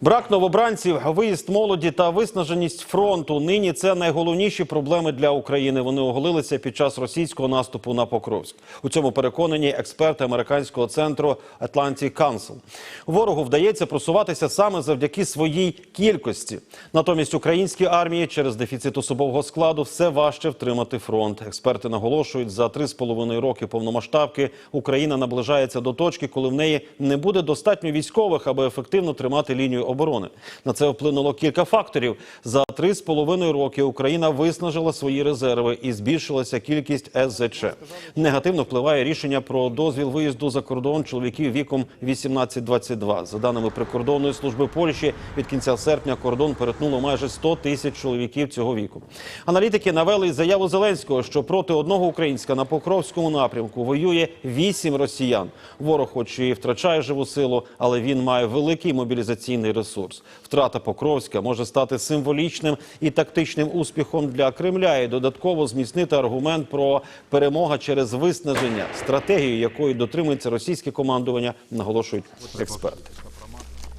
Брак новобранців, виїзд молоді та виснаженість фронту. Нині це найголовніші проблеми для України. Вони оголилися під час російського наступу на Покровськ. У цьому переконані експерти американського центру Atlantic Council. Ворогу вдається просуватися саме завдяки своїй кількості. Натомість українській армії через дефіцит особового складу все важче втримати фронт. Експерти наголошують, за три з половиною роки повномасштабки Україна наближається до точки, коли в неї не буде достатньо військових, аби ефективно тримати лінію оборони. На це вплинуло кілька факторів. За три з половиною роки Україна виснажила свої резерви і збільшилася кількість СЗЧ. Негативно впливає рішення про дозвіл виїзду за кордон чоловіків віком 18-22. За даними прикордонної служби Польщі, від кінця серпня кордон перетнуло майже 100 тисяч чоловіків цього віку. Аналітики навели заяву Зеленського, що проти одного українська на Покровському напрямку воює вісім росіян. Ворог, хоч і втрачає живу силу, але він має великий мобілізаційний ресурс. Втрата Покровська може стати символічним і тактичним успіхом для Кремля і додатково зміцнити аргумент про перемога через виснаження, стратегію якої дотримується російське командування, наголошують експерти.